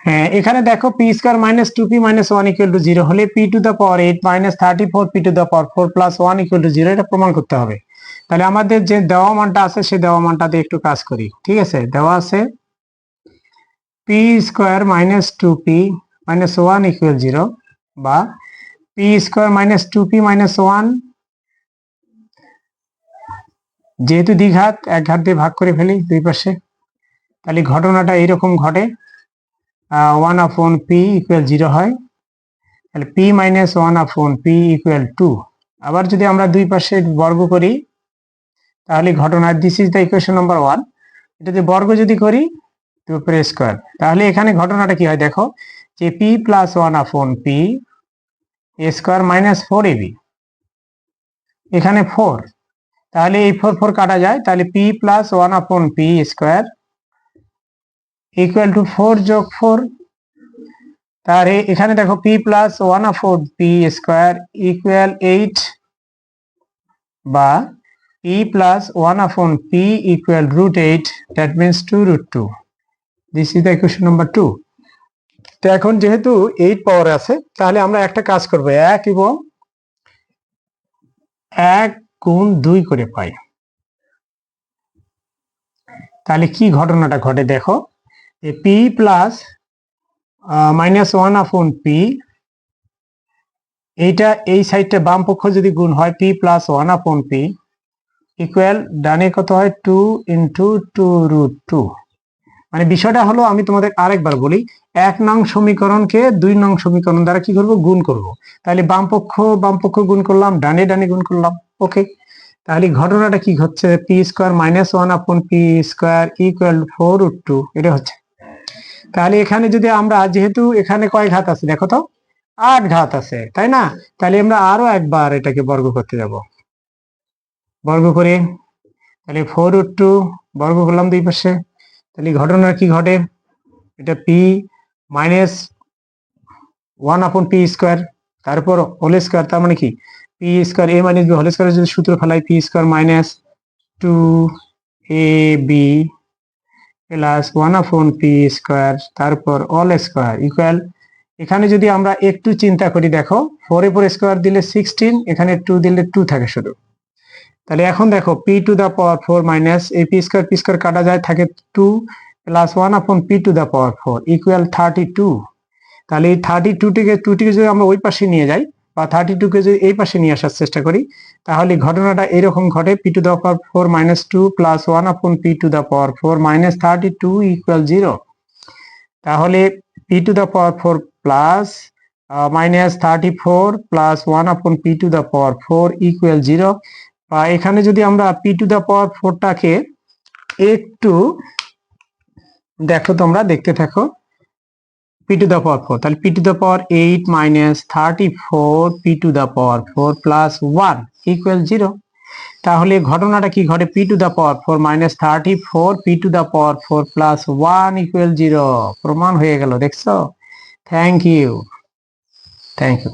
হ্যাঁ এখানে দেখো P square minus two P minus one equal to zero হলে P to the power eight minus thirty four P to the power four plus one equal to zero এটা প্রমাণ করতে হবে। তাহলে আমাদের যে দেওয়া মানটা আছে সেই দেওয়া মানটা দিয়ে একটু কাজ করি, ঠিক আছে? দেওয়া আছে P square minus two P minus one equal zero বা P square minus two P minus one যেহেতু দ্বিঘাত, এক ঘাত দিয়ে ভাগ করে ফেলি দুই পাশে, তাহলে ঘটনাটা এইরকম ঘটে। One upon P equal zero হয়, তাহলে P minus one upon P equal to আবার যদি আমরা দুই পাশে বর্গ করি, তাহলে ঘটনা this is the equation number one এটা যদি বর্গ যদি করি, তো উপরে স্কোয়ার তাহলে এখানে ঘটনাটা কি হয় দেখো, যে P plus one upon P A square minus four AB এখানে ফোর তাহলে এই ফোর ফোর কাটা যায়, তাহলে P plus one upon P square equal to four যোগ ফোর তাহলে এখানে দেখো P plus one four P square equal eight বা P plus one upon P equal root eight that means two root two this is the equation number two তো এখন যেহেতু eight পাওয়ার আছে, তাহলে আমরা একটা কাজ করব, এক এবং এক গুণ দুই করে পাই। তাহলে কি ঘটনাটা ঘটে দেখো? যে P plus minus one upon P এইটা এই সাইডটা বাম পক্ষ যদি গুণ হয় P plus one upon P equal ডানে কত হয়? Two into two root two মানে বিষয়টা হলো, আমি তোমাদের আরেকবার বলি, এক নং সমীকরণকে দুই নং সমীকরণ দ্বারা কি করব? গুণ করব। তাহলে বাম পক্ষ বাম পক্ষ গুণ করলাম, ডানে ডানে গুণ করলাম ওকে তাহলে ঘটনাটা কি হচ্ছে P square minus one upon P square equal four root two এটা হচ্ছে। তাহলে এখানে যদি আমরা যেহেতু এখানে কয় ঘাত আছে, দেখো তো, আট ঘাত আছে, তাই না? তাহলে আমরা আরও একবার এটাকে বর্গ করতে যাব। বর্গ করে, তাহলে ফোর রুট টু বর্গ করলাম দুই পাশে, তাহলে ঘটনা কি ঘটে? এটা P minus one upon P square তারপর হোল স্কোয়ার তার মানে কি? P square A minus B whole square যদি সূত্র ফেলাই P square minus two A B plus one upon P square তারপর অল স্কোয়ার ইকুয়াল এখানে যদি আমরা একটু চিন্তা করি, দেখো ফোর এ ফোর স্কোয়ার দিলে সিক্সটিন এখানে টু দিলে টু থাকে শুধু। তাহলে এখন দেখো P to the power four minus এই পি স্কোয়ার পি স্কোয়ার কাটা যায়, থাকে two plus one upon P to the power four equal thirty two তাহলে এই থার্টি টুটিকে টুটিকে যদি আমরা ওই পাশে নিয়ে যাই বা থার্টি টুকে যদি এই পাশে নিয়ে আসার চেষ্টা করি। তাহলে ঘটনাটা এরকম ঘটে P to the power four minus two plus one upon P to the power four minus thirty two equal zero তাহলে P to the power four plus minus thirty four plus one upon P to the power four equal zero বা এখানে যদি আমরা P to the পাওয়ার ফোরটাকে একটু, দেখো তোমরা, দেখতে থাকো। P to the power four তাহলে P to the power eight minus thirty four P to the power four plus one equal zero তাহলে ঘটনাটা কি ঘটে? P to the power four minus thirty four P to the power four plus one equal zero প্রমাণ হয়ে গেল, দেখছ? Thank you thank you